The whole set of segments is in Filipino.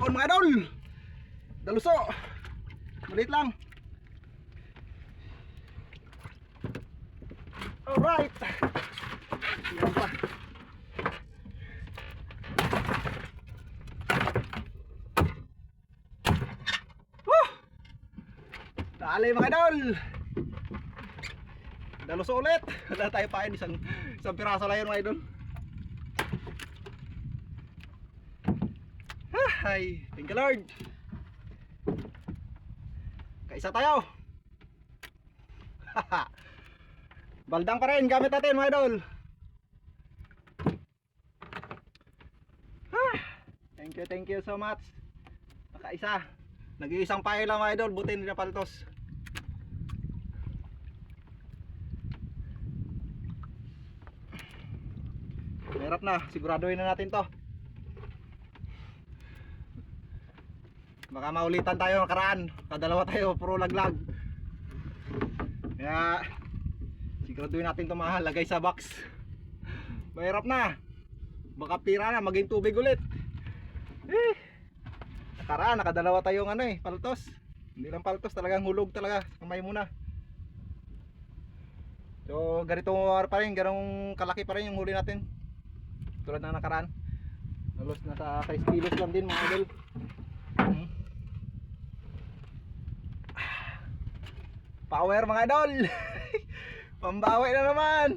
on mga idol. Daluso. Malit lang. Alright. Yan pa. Woo! Dali mga idol. Daluso ulit. Wala tayo pa yun. Isang, isang piraso lang yun mga idol. Ay, thank you Lord. Kaisa tayo. Baldang pa rin gamit natin mga idol. Thank you, thank you so much. Nakaisa. Nag-iisang payo lang mga idol, buti na paltos. Mahirap na, siguraduhin na natin to. Baka maulitan tayo ng karaan. Kadalawa tayo, puro laglag. Kaya, siguraduhin natin ito mga sa box. Mahirap na. Baka pira na, maging tubig ulit. Eh, nakaraan, nakadalawa tayong ano eh, paltos. Hindi lang paltos, talagang hulog talaga. Kamay muna. So, ganito pa rin, ganong kalaki pa rin yung huli natin. Tulad na nakaraan. Halos nasa 6 kilos lang din mga idol. Hmm. Power mga idol. Pambawi na naman.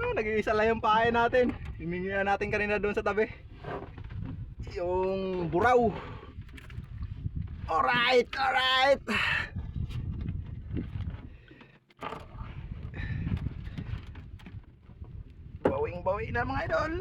Oh, nag-iisa lang yung pahay natin. Hiningihan natin kanina doon sa tabi. Yung buraw. Alright, alright. Bawing bawi na mga idol.